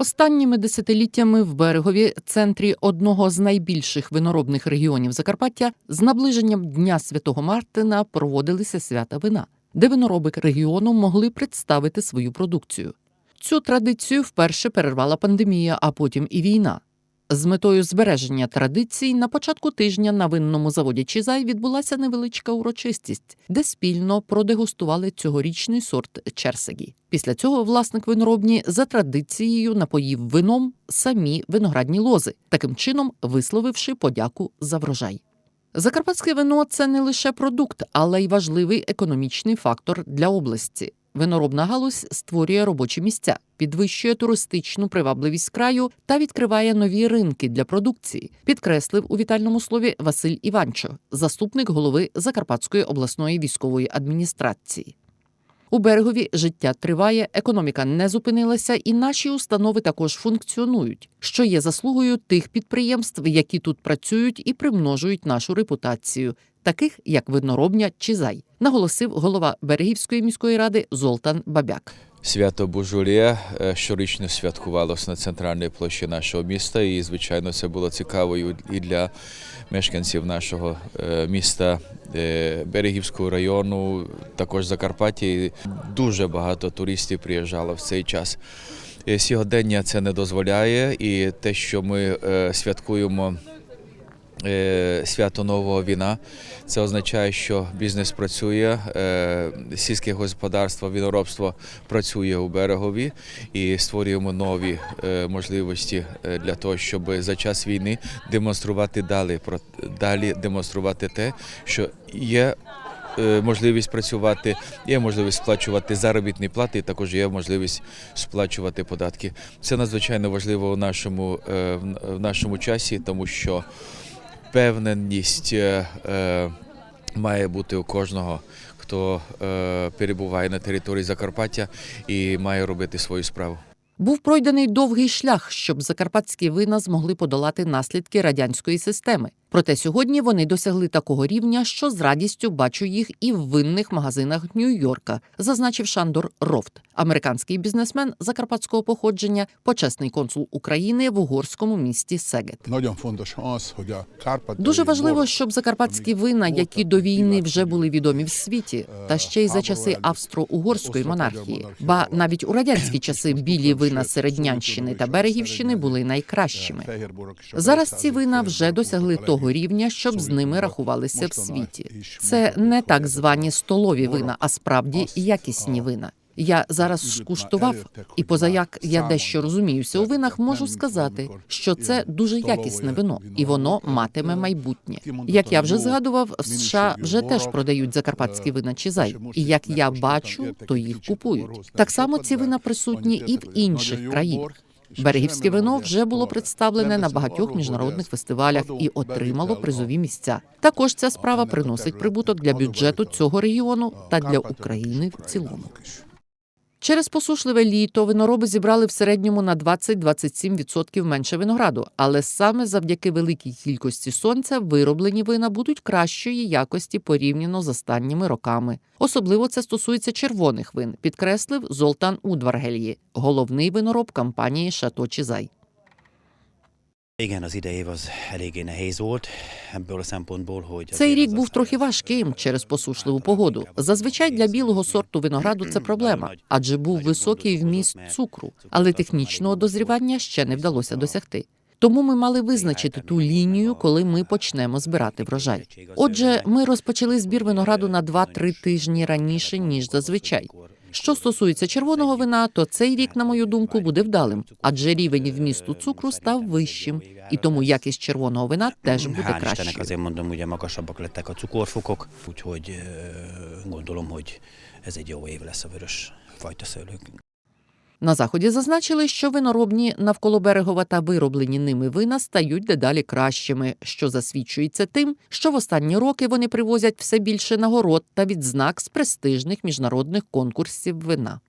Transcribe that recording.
Останніми десятиліттями в берегові центрі одного з найбільших виноробних регіонів Закарпаття з наближенням Дня Святого Мартина проводилися свята вина, де винороби регіону могли представити свою продукцію. Цю традицію вперше перервала пандемія, а потім і війна. З метою збереження традицій на початку тижня на винному заводі Чизай відбулася невеличка урочистість, де спільно продегустували цьогорічний сорт черсегі. Після цього власник виноробні за традицією напоїв вином самі виноградні лози, таким чином висловивши подяку за врожай. Закарпатське вино це не лише продукт, але й важливий економічний фактор для області. Виноробна галузь створює робочі місця, підвищує туристичну привабливість краю та відкриває нові ринки для продукції, підкреслив у вітальному слові Василь Іванчо, заступник голови Закарпатської обласної військової адміністрації. У берегові життя триває, економіка не зупинилася, і наші установи також функціонують, що є заслугою тих підприємств, які тут працюють і примножують нашу репутацію, таких як виноробня Чизай, наголосив голова Берегівської міської ради Золтан Бабяк. Свято Божолє е, щорічно святкувалося на центральній площі нашого міста, і звичайно це було цікаво і для мешканців нашого е, міста е, Берегівського району, також Закарпаття. Дуже багато туристів приїжджало в цей час. Сьогодення це не дозволяє, і те, що ми святкуємо. Е, Свято нового віна це означає, що бізнес працює, е, сільське господарство, віноробство працює у берегові і створюємо нові е, можливості для того, щоб за час війни демонструвати далі далі демонструвати те, що є. Можливість працювати, є можливість сплачувати заробітні плати, також є можливість сплачувати податки. Це надзвичайно важливо в нашому, в нашому часі, тому що впевненість е, е, має бути у кожного, хто е, перебуває на території Закарпаття і має робити свою справу. Був пройдений довгий шлях, щоб закарпатські вина змогли подолати наслідки радянської системи. Проте сьогодні вони досягли такого рівня, що з радістю бачу їх і в винних магазинах Нью-Йорка, зазначив Шандор Рофт, американський бізнесмен закарпатського походження, почесний консул України в угорському місті Сегет. Дуже важливо, щоб закарпатські вина, які до війни вже були відомі в світі, та ще й за часи австро-угорської монархії, ба навіть у радянські часи білі вина Середнянщини та Берегівщини були найкращими. a Зараз ці вина вже досягли a того рівня, щоб з ними рахувалися в світі. Це не так звані столові вина, а справді якісні вина. Я зараз скуштував, і поза як я дещо розуміюся у винах, можу сказати, що це дуже якісне вино, і воно матиме майбутнє. Як я вже згадував, в США вже теж продають закарпатські вина Чизай, ще і як я бачу, то їх купують. Так само ці вина присутні і в інших країнах. Берегівське вино вже було представлене на багатьох міжнародних фестивалях і отримало призові місця. Також ця справа приносить прибуток для бюджету цього регіону та для України в цілому. Через посушливе літо винороби зібрали в середньому на 20-27% менше винограду, але саме завдяки великій кількості сонця вироблені вина будуть кращої якості порівняно з останніми роками. Особливо це стосується червоних вин, підкреслив Золтан Удваргельї, головний винороб компанії Шато Чизай. Igen, az idei év az eléggé nehéz volt, ebből a szempontból, hogy... Цей рік був трохи важким через посушливу погоду. Зазвичай для білого сорту винограду це проблема, адже був високий вміст цукру, але технічного дозрівання ще не вдалося досягти. Тому ми мали визначити ту лінію, коли ми почнемо збирати врожай. Отже, ми розпочали збір винограду на 2-3 тижні раніше ніж зазвичай. Що стосується червоного вина, то цей рік, на мою думку, буде вдалим, адже рівень вмісту цукру став вищим, і тому якість червоного вина теж буде кращою. azért mondom, ugye magasabbak lettek a cukorfokok, úgyhogy gondolom, hogy ez egy jó év lesz a vörös fajta szőlők. На заході зазначили, що виноробні навколо берегова та вироблені ними вина стають дедалі кращими, що засвідчується тим, що в останні роки вони привозять все більше нагород та відзнак з престижних міжнародних конкурсів вина.